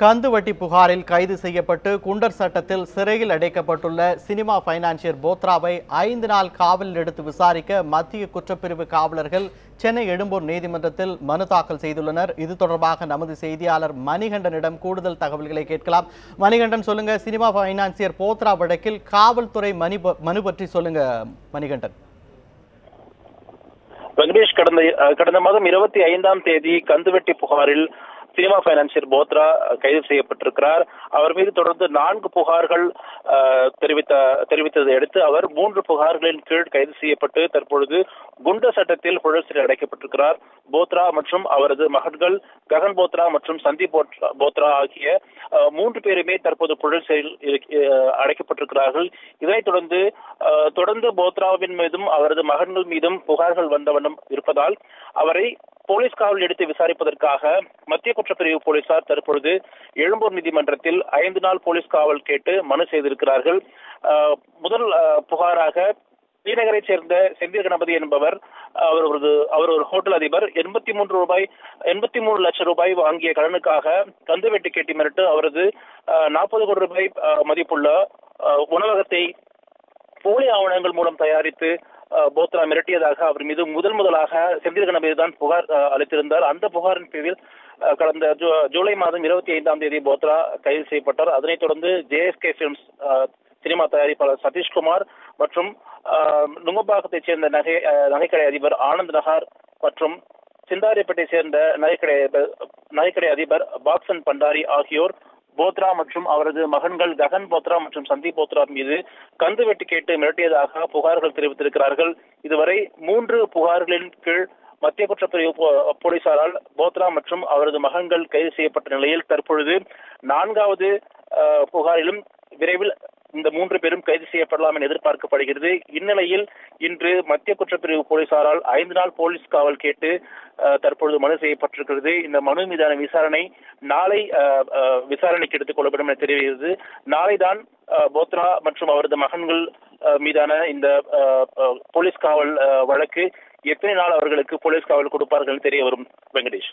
கந்துவட்டி புகாரில் கைது செய்யப்பட்டு குண்டர் சட்டத்தில் சிறையில் அடைக்கப்பட்டுள்ள சினிமா பைனான்சியர் போத்ராவை ஐந்து நாள் காவலில் எடுத்து விசாரிக்க மத்திய குற்றப்பிரிவு காவலர்கள் சென்னை எழும்பூர் நீதிமன்றத்தில் மனு தாக்கல் செய்துள்ளனர். இது தொடர்பாக நமது செய்தியாளர் மணிகண்டனிடம் கூடுதல் தகவல்களை கேட்கலாம். மணிகண்டன் சொல்லுங்க. சினிமா பைனான்சியர் போத்ரா வழக்கில் காவல்துறை மனு ப- மனு பற்றி சொல்லுங்க மணிகண்டன். வெங்கடேஷ் கடந்த கடந்த மாதம் இருபத்தி ஐந்தாம் தேதி கந்துவெட்டி புகாரில் சினிமா பைனான்சியர் போத்ரா கைது செய்யப்பட்டிருக்கிறார். அவர் மீது தொடர்ந்து நான்கு புகார்கள் தெரிவித்த தெரிவித்ததை அடுத்து அவர் மூன்று புகார்களின் கீழ் கைது செய்யப்பட்டு தற்பொழுது குண்டர் சட்டத்தில் புழல் சிறை அடைக்கப்பட்டிருக்கிறார். போத்ரா மற்றும் அவரது மகன்கள் ககன் போத்ரா மற்றும் சந்தீப் போத்ரா போத்ரா ஆகிய மூன்று பேருமே தற்போது புழல் சிறையில் அடைக்கப்பட்டிருக்கிறார்கள். இதனைத் தொடர்ந்து தொடர்ந்து போத்ராவின் மீதும் அவரது மகன்கள் மீதும் புகார்கள் வந்த வண்ணம் இருப்பதால் அவரை போலீஸ் காவல் எடுத்து விசாரிப்பதற்காக மத்திய குற்றப்பிரிவு போலீசார் தற்பொழுது எழும்பூர் நீதிமன்றத்தில் ஐந்து நாள் போலீஸ் காவல் கேட்டு மனு செய்திருக்கிறார்கள். முதல் புகாராக ஸ்ரீநகரை சேர்ந்த செந்தில் கணபதி என்பவர் அவர் ஒரு அவர் ஒரு ஹோட்டல் அதிபர் எண்பத்தி மூன்று ரூபாய் எண்பத்தி மூணு லட்சம் ரூபாய் வாங்கிய கடனுக்காக கந்துவெட்டி கேட்டி மிரட்டு அவரது நாற்பது கோடி ரூபாய் மதிப்புள்ள உணவகத்தை போலி ஆவணங்கள் மூலம் தயாரித்து போத்ரா மிரட்டியதாக அவர் மீது முதல் முதலாக செந்தில் கணபதி தான் புகார் அளித்திருந்தார். அந்த புகாரின் பேரில் கடந்த ஜூலை மாதம் இருபத்தி ஐந்தாம் தேதி போத்ரா கைது செய்யப்பட்டார். அதனைத் தொடர்ந்து ஜேஎஸ்கே பிலிம்ஸ் சினிமா தயாரிப்பாளர் சதீஷ்குமார் மற்றும் நுங்கம்பாக்கத்தைச் சேர்ந்த நகை நகைக்கடை அதிபர் ஆனந்த் நகார் மற்றும் சிந்தாரிப்பேட்டை சேர்ந்த நகைக்கடை நகைக்கடை அதிபர் பாக்சன் பண்டாரி ஆகியோர் போத்ரா மற்றும் அவரது மகன்கள் ககன் போத்ரா மற்றும் சந்தீப் போத்ரா மீது கந்து வெட்டி கேட்டு மிரட்டியதாக புகார்கள் தெரிவித்திருக்கிறார்கள். இதுவரை மூன்று புகார்களின் கீழ் மத்திய குற்றப்பிரிவு போ- போலீசாரால் போத்ரா மற்றும் அவரது மகன்கள் கைது செய்யப்பட்ட நிலையில் தற்பொழுது நான்காவது புகாரிலும் விரைவில் இந்த மூன்று பேரும் கைது செய்யப்படலாம் என எதிர்பார்க்கப்படுகிறது. இந்நிலையில் இன்று மத்திய குற்றப்பிரிவு போலீசாரால் ஐந்து நாள் போலீஸ் காவல் கேட்டு தற்பொழுது மனு செய்யப்பட்டிருக்கிறது. இந்த மனு மீதான விசாரணை நாளை விசாரணைக்கு எடுத்துக் கொள்ளப்படும் என தெரிகிறது. நாளைதான் தான் போத்ரா மற்றும் அவரது மகன்கள் மீதான இந்த போலீஸ் காவல் வழக்கு எத்தனை நாள் அவர்களுக்கு போலீஸ் காவல் கொடுப்பார்கள் தெரிய வரும். வெங்கடேஷ்.